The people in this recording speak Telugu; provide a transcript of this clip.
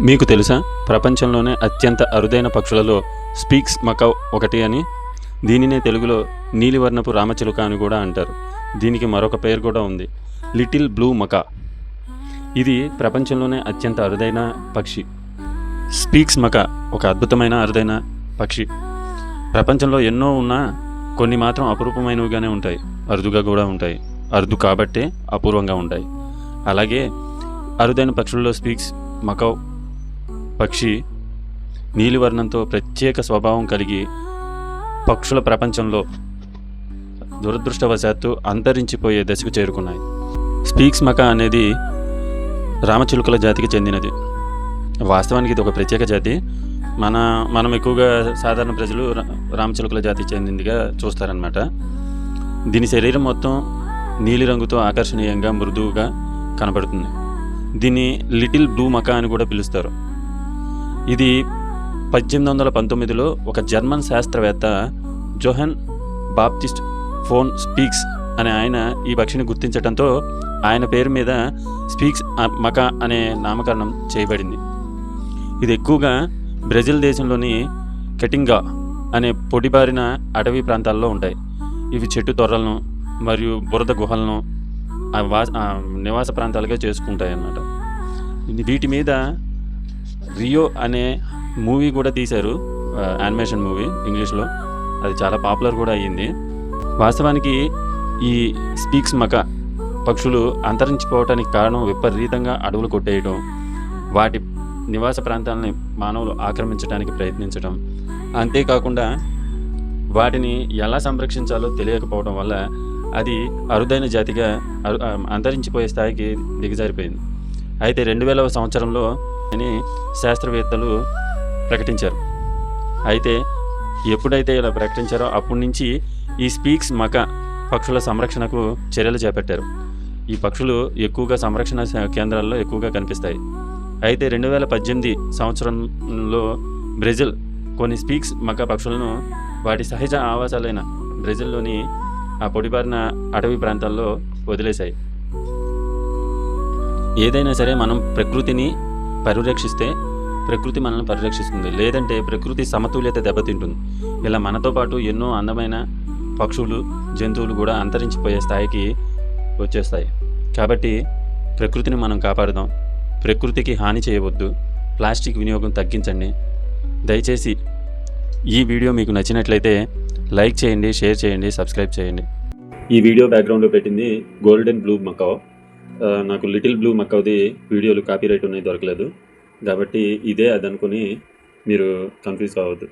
మీకు తెలుసా? ప్రపంచంలోనే అత్యంత అరుదైన పక్షులలో స్పీక్స్ మకవ్ ఒకటి అని దీనినే తెలుగులో నీలివర్ణపు రామచిలుక అని కూడా అంటారు. దీనికి మరొక పేరు కూడా ఉంది. Little blue macaw. ఇది ప్రపంచంలోనే అత్యంత అరుదైన పక్షి. స్పీక్స్ మక ఒక అద్భుతమైన అరుదైన పక్షి. ప్రపంచంలో ఎన్నో ఉన్నా కొన్ని మాత్రం అపురూపమైనవిగానే ఉంటాయి. అరుదుగా కూడా ఉంటాయి. అరుదు కాబట్టే అపూర్వంగా ఉంటాయి. అలాగే అరుదైన పక్షుల్లో స్పీక్స్ మకవ్ పక్షి నీలివర్ణంతో ప్రత్యేక స్వభావం కలిగి పక్షుల ప్రపంచంలో దురదృష్టవశాత్తు అంతరించిపోయే దశకు చేరుకున్నాయి. స్పీక్స్ మక అనేది రామచిలుకల జాతికి చెందినది. వాస్తవానికి ఇది ఒక ప్రత్యేక జాతి. మన మనం ఎక్కువగా సాధారణ ప్రజలు రా- రామచిలుకల జాతికి చెందిందిగా చూస్తారనమాట దీని శరీరం మొత్తం నీలిరంగుతో ఆకర్షణీయంగా మృదువుగా కనబడుతుంది. దీన్ని లిటిల్ బ్లూ మక అని కూడా పిలుస్తారు. ఇది పద్దెనిమిది వందల పంతొమ్మిదిలో ఒక జర్మన్ శాస్త్రవేత్త జోహన్ బాప్టిస్ట్ ఫోన్ స్పీక్స్ అనే ఆయన ఈ పక్షిని గుర్తించడంతో ఆయన పేరు మీద స్పీక్స్ మక మకా అనే నామకరణం చేయబడింది. ఇది ఎక్కువగా బ్రెజిల్ దేశంలోని కెటింగా అనే పొడిబారిన అటవీ ప్రాంతాల్లో ఉంటాయి. ఇవి చెట్టు తొర్రలను మరియు బురద గుహలను వా నివాస ప్రాంతాలుగా చేసుకుంటాయి అన్నమాట వీటి మీద రియో అనే మూవీ కూడా తీశారు యానిమేషన్ మూవీ ఇంగ్లీష్లో అది చాలా పాపులర్ కూడా అయ్యింది. వాస్తవానికి ఈ స్పీక్స్ మక పక్షులు అంతరించిపోవటానికి కారణం విపరీతంగా అడవులు కొట్టేయడం వాటి నివాస ప్రాంతాలని మానవులు ఆక్రమించడానికి ప్రయత్నించడం అంతేకాకుండా వాటిని ఎలా సంరక్షించాలో తెలియకపోవడం వల్ల అది అరుదైన జాతిగా అంతరించిపోయే స్థాయికి దిగజారిపోయింది. అయితే రెండు వేలవ సంవత్సరంలో అని శాస్త్రవేత్తలు ప్రకటించారు. అయితే ఎప్పుడైతే ఇలా ప్రకటించారో అప్పటి నుంచి ఈ స్పీక్స్ మక పక్షుల సంరక్షణకు చర్యలు చేపట్టారు. ఈ పక్షులు ఎక్కువగా సంరక్షణ కేంద్రాల్లో ఎక్కువగా కనిపిస్తాయి. అయితే రెండు వేల పద్దెనిమిది సంవత్సరంలో బ్రెజిల్ కొన్ని స్పీక్స్ మక పక్షులను వాటి సహజ ఆవాసాలైన బ్రెజిల్లోని ఆ పొడిబారిన అటవీ ప్రాంతాల్లో వదిలేశాయి. ఏదైనా సరే మనం ప్రకృతిని పరిరక్షిస్తే ప్రకృతి మనల్ని పరిరక్షిస్తుంది. లేదంటే ప్రకృతి సమతుల్యత దెబ్బతింటుంది. ఇలా మనతో పాటు ఎన్నో అందమైన పక్షులు జంతువులు కూడా అంతరించిపోయే స్థాయికి వచ్చేస్తాయి. కాబట్టి ప్రకృతిని మనం కాపాడుదాం. ప్రకృతికి హాని చేయవద్దు. ప్లాస్టిక్ వినియోగం తగ్గించండి. దయచేసి ఈ వీడియో మీకు నచ్చినట్లయితే లైక్ చేయండి షేర్ చేయండి సబ్స్క్రైబ్ చేయండి. ఈ వీడియో బ్యాక్గ్రౌండ్లో పెట్టింది గోల్డెన్ బ్లూ మకావ్. నాకు లిటిల్ బ్లూ మక్కవది వీడియోలు కాపీరైట్ ఉన్నాయి దొరకలేదు. కాబట్టి ఇదే అది మీరు కన్ఫ్యూజ్ అవ్వద్దు